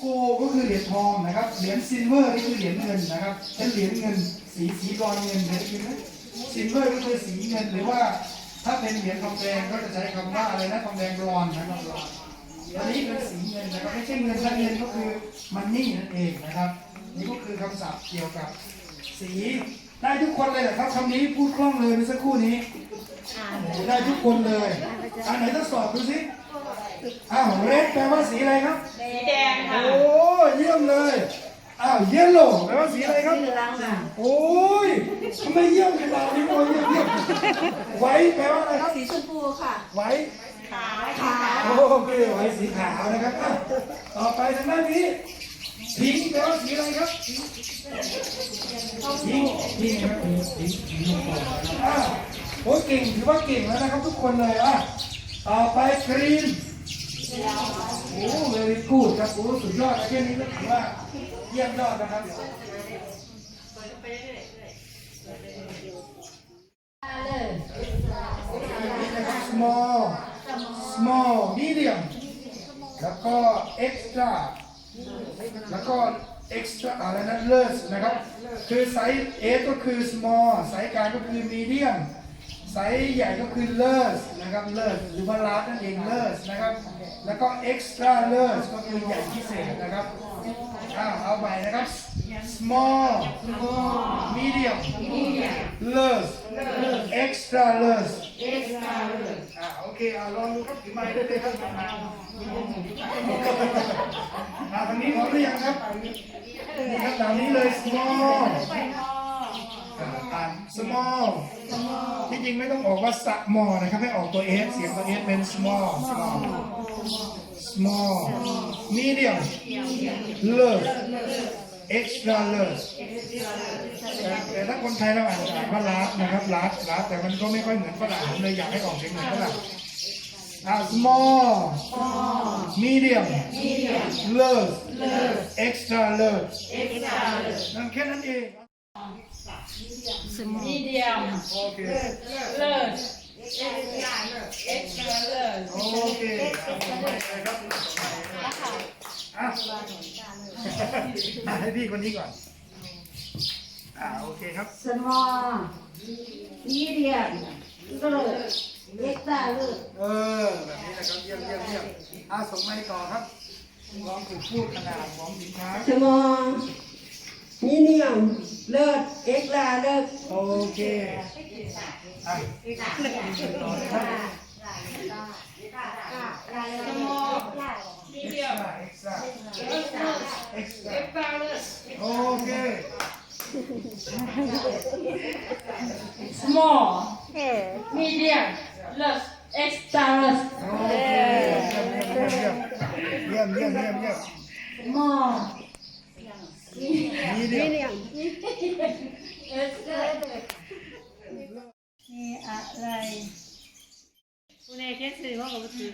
โกก็คือเหรียญทองนะครับ เหรียญซิลเวอร์นี่คือเหรียญเงินนะครับเป็นเหรียญเงิน สีสีบรอนเงินเคยได้ยินไหมซิลเวอร์ก็คือสีเงินหรือว่า ถ้าเป็นเหรียญทองแดงก็จะใช้คำว่าอะไรนะทองแดงบรอนนะครับบรอนอันนี้เป็นสีเงินนะครับไม่ใช่เงินและเงินก็คือมันนี่นั่นเองนะครับ นี่ก็คือคำศัพท์เกี่ยวกับสีได้ทุกคนเลยเหรอครับคำนี้พูดคล่องเลยเมื่อสักครู่นี้ โอ้โหได้ทุกคนเลย อันไหนทดสอบดูสิอ้าวเรดแปลว่าสีอะไรครับ สีแดงค่ะ โอ้เยี่ยมเลยอ้าวเยลโล่แปลว่าสีอะไรครับเหลืองค่ะโอ้ยทำไมเยี่ยมขนาดนี้โอ้ยเยี่ยมเยี่ยมไว้แปลว่าอะไรครับสีชมพูค่ะไว้ ขาวขาวโอเคไว้สีขาวนะครับอะต่อไปทางด้านนี้พิงค์แปลว่าสีอะไรครับพิงค์พิงค์นะครับพิงค์พิงค์พิงค์อะ โอ้ยเก่งถือว่าเก่งแล้วนะครับทุกคนเลยอะต่อไปกรีนโอ้เวรีกูดครับโอ้สุดยอดนะแค่นี้ก็ถือว่าเยี่ยมยอดนะครับนี่นะครับ small small medium แล้วก็ extra แล้วก็ extra อะไรนะ large นะครับ คือไซส์ S ก็คือ small ไซส์กลางก็คือ medium ไซส์ใหญ่ก็คือ large นะครับ large หรือว่า large นั่นเอง large นะครับ แล้วก็ extra large ก็คือใหญ่พิเศษนะครับอ้าวเอาใหม่นะครับ small medium large extra large อ่าโอเคเอาลองดูครับถือไม้ได้เลยครับอ่าทางนี้พร้อมหรือยังครับนี่ครับตามนี้เลย small าน small ที่จริงไม่ต้องออกว่า small นะครับให้ออกตัว s เสียงตัว s เป็น small small small medium large extra large แต่ถ้าคนไทยเราอ่านอ่านว่าลาร์นะครับลาร์ลาร์แต่มันก็ไม่ค่อยเหมือนฝรั่งผมเลยอยากให้ออกเสียงเหมือนฝรั่งอ่า small medium large extra large นั่นแค่นั้นเอง มีเดียมโอเคเลิศเอ็กซ์ตร้าเลิศโอเคเอาต่อไปเลยครับอะอะให้พี่คนนี้ก่อน อ่าโอเคครับสมอลมีเดียมเลิศเอ็กซ์ตร้าเลิศเออแบบนี้นะครับเยี่ยมเยี่ยมเยี่ยมอะส่งไม้ต่อครับลองถูกพูดขนาดของสินค้าส มอลมีเดียมเลิศเอ็กซ์ตร้าเลิศโอเคอะต่อเลยครับสมอลมีเดียมเอ็กซ์ตร้าเอ็กซ์ตร้าเอ็กซ์ตร้าเอ็กซ์ตร้าเลิศโอเค small medium เลิศ extra เลิศโอเคเยี่ยมเยี่ยมเยี่ยมเยี่ยมเยี่ยม small มีเดียม extra มีอะไรคุณเอเจนซี่ว่ากับถือ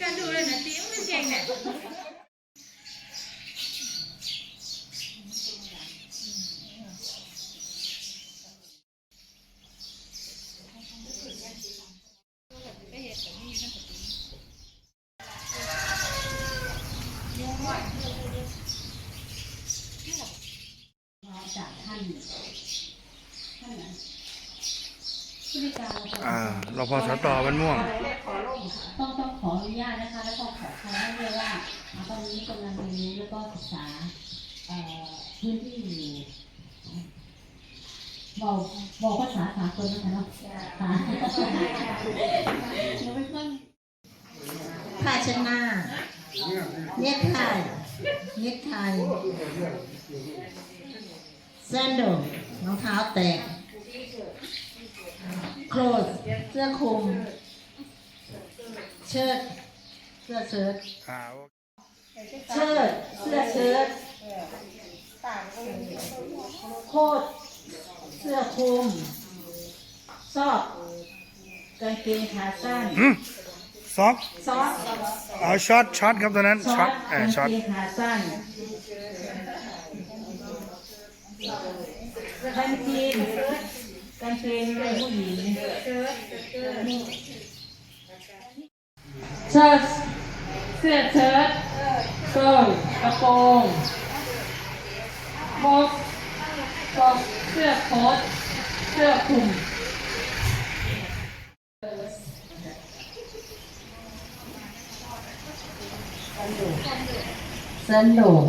การดูเลยนะจีมันเก่งเนี่ย จากท่านท่านไหนผู้ในกา รอ่ารพสตบ้านม่วง ต้องต้องขออนุญาตนะคะ แล้วก็ขอคำให้ด้วยว่าอ่าตอนนี้กำลังเรียนรู้แล้วก็ศึกษาเอ่อพื้นที่อยู่บอกบอกภาษาสากลนะคะเนาะค่ะหนูเป็นคนผ้าเช็ดหน้า เน็กไทเน็กไทแซนดลรองเท้าแตะโคลสเสื้อคลุม เชิ้ตเสื้อเชิ้ตอ่าเชิ้ตเสื้อเชิ้ตโคตรเสื้อคลุมซอกกางเกงขาสั้นอืม ซอกซอสเอาช็อตช็อตครับตัวนั้นซอช็อสตเออกางช็อตเกงขาสั้นกางเกงกางเกงผู้หญิงเชิ้ตเสื้อเชิ้ตเกิร์ลกระโปรงบ็อกบ็อกเสื้อโค้ทเสื้อคลุม สันโดษ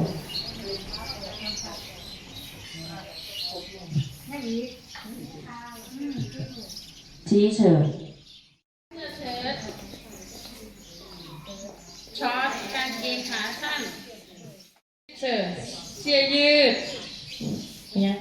ทีเชิร์ตช็อตกางเกงขาสั้นเสื้อเสื้อยืดเนี่ย